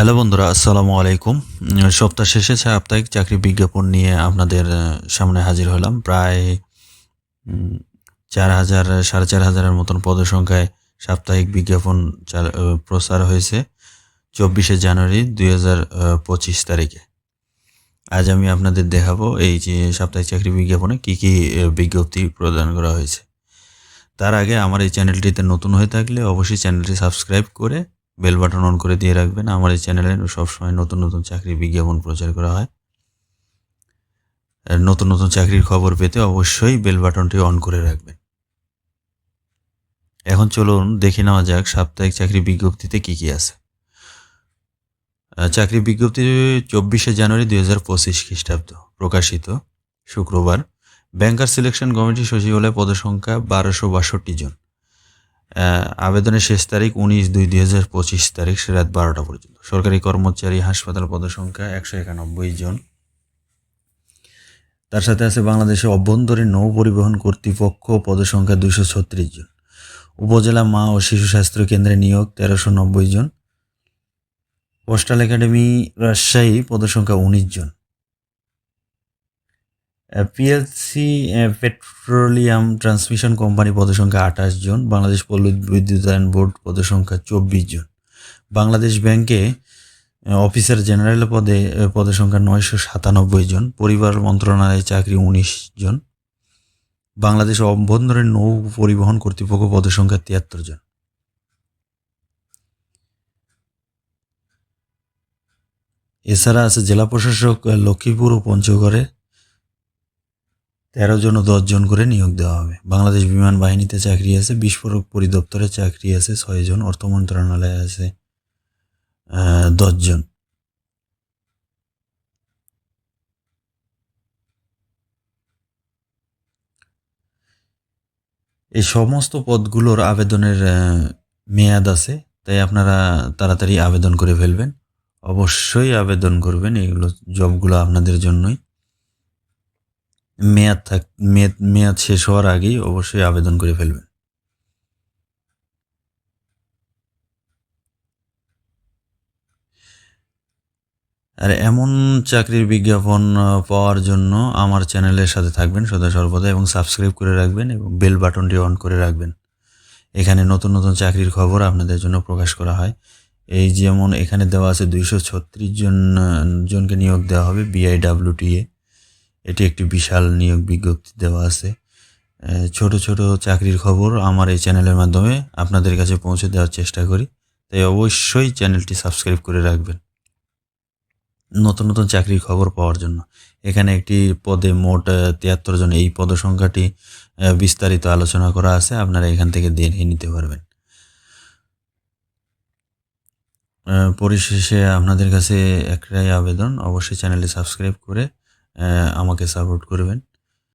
Hello বন্ধুরা, আসসালামু আলাইকুম। সপ্তাহ শেষে সাপ্তাহিক চাকরি বিজ্ঞাপন নিয়ে আপনাদের সামনে হাজির হলাম। প্রায় চার হাজার, সাড়ে চার হাজারের মতন পদসংখ্যায় সাপ্তাহিক বিজ্ঞাপন প্রচার হয়েছে চব্বিশে জানুয়ারি দুই পঁচিশ তারিখে। আজ আমি আপনাদের দেখাবো এই যে সাপ্তাহিক চাকরি বিজ্ঞাপনে কি কি বিজ্ঞপ্তি প্রদান করা হয়েছে। তার আগে আমার এই চ্যানেলটিতে নতুন হয়ে থাকলে অবশ্যই চ্যানেলটি সাবস্ক্রাইব করে বেল বাটন অন করে দিয়ে রাখবেন। আমার এই চ্যানেলে সবসময় নতুন নতুন চাকরির বিজ্ঞাপন প্রচার করা হয়। নতুন নতুন চাকরির খবর পেতে অবশ্যই বেল বাটনটি অন করে রাখবেন। এখন চলুন দেখে নেওয়া যাক সাপ্তাহিক চাকরি বিজ্ঞপ্তিতে কি কি আছে। চাকরি বিজ্ঞপ্তি চব্বিশে জানুয়ারি দুই হাজার পঁচিশ খ্রিস্টাব্দ, প্রকাশিত শুক্রবার। ব্যাংকার সিলেকশন কমিটি সচিবালয় পদসংখ্যা বারোশো বাষট্টি জন। আবেদনের শেষ তারিখ উনিশ দুই দুই হাজার পঁচিশ তারিখ, সে রাত বারোটা পর্যন্ত। সরকারি কর্মচারী হাসপাতাল পদসংখ্যা একশো একানব্বই জন। তার সাথে আছে বাংলাদেশে অভ্যন্তরীণ নৌ পরিবহন কর্তৃপক্ষ, পদসংখ্যা দুশো ছত্রিশ জন। উপজেলা মা ও শিশু স্বাস্থ্য কেন্দ্রে নিয়োগ তেরোশো নব্বই জন। পোস্টাল একাডেমি রাজশাহী, পদসংখ্যা উনিশ জন। পিএলসি পেট্রোলিয়াম ট্রান্সমিশন কোম্পানি পদসংখ্যা আঠাশ জন বাংলাদেশ পল্লী বিদ্যুতায়ন বোর্ড পদসংখ্যা চব্বিশ জন। বাংলাদেশ ব্যাংকে অফিসার জেনারেল পদে আহ, পদসংখ্যা নয়শো সাতানব্বই জন পরিবার মন্ত্রণালয়ে চাকরি উনিশ জন। বাংলাদেশ অভ্যন্তরীণ নৌ পরিবহন কর্তৃপক্ষ পদসংখ্যা তিয়াত্তর জন। এছাড়া আছে জেলা প্রশাসক লক্ষ্মীপুর ও পঞ্চগড়ে তেরো জন ও জন করে নিয়োগ দেওয়া হবে। বাংলাদেশ বিমান বাহিনীতে চাকরি আছে, বিস্ফোরক পরিদপ্তরে চাকরি আছে, ছয় জন, অর্থ মন্ত্রণালয়ে আছে দশজন এই সমস্ত পদগুলোর আবেদনের মেয়াদ আছে, তাই আপনারা তাড়াতাড়ি আবেদন করে ফেলবেন। অবশ্যই আবেদন করবেন, এগুলো, জবগুলো আপনাদের জন্যই। মেয়াদ থাক, মেয়াদ মেয়াদ শেষ হওয়ার আগেই অবশ্যই আবেদন করে ফেলবেন। আর এমন চাকরির বিজ্ঞাপন পাওয়ার জন্য আমার চ্যানেলের সাথে থাকবেন সদা সর্বদা এবং সাবস্ক্রাইব করে রাখবেন এবং বেল বাটনটি অন করে রাখবেন। এখানে নতুন নতুন চাকরির খবর আপনাদের জন্য প্রকাশ করা হয়। এই যেমন এখানে দেওয়া আছে দুইশো ছত্রিশ জন জনকে নিয়োগ দেওয়া হবে বিআইডাব্লিউটিএ। এটি একটি বিশাল নিয়োগ বিজ্ঞপ্তি দেওয়া আছে। ছোট ছোট চাকরির খবর আমার এই চ্যানেলের মাধ্যমে আপনাদের কাছে পৌঁছে দেওয়ার চেষ্টা করি। তাই অবশ্যই চ্যানেলটি সাবস্ক্রাইব করে রাখবেন। নতুন নতুন চাকরির খবর পাওয়ার জন্য। এখানে একটি পদে মোট তিয়াত্তর জন এই পদ সংখ্যাটি বিস্তারিত আলোচনা করা আছে। আপনারা এখান থেকে দেখে নিতে পারবেন। পরিশেষে আপনাদের কাছে একটাই আবেদন। অবশ্যই চ্যানেলটি সাবস্ক্রাইব করে আমাকে সাপোর্ট করবেন।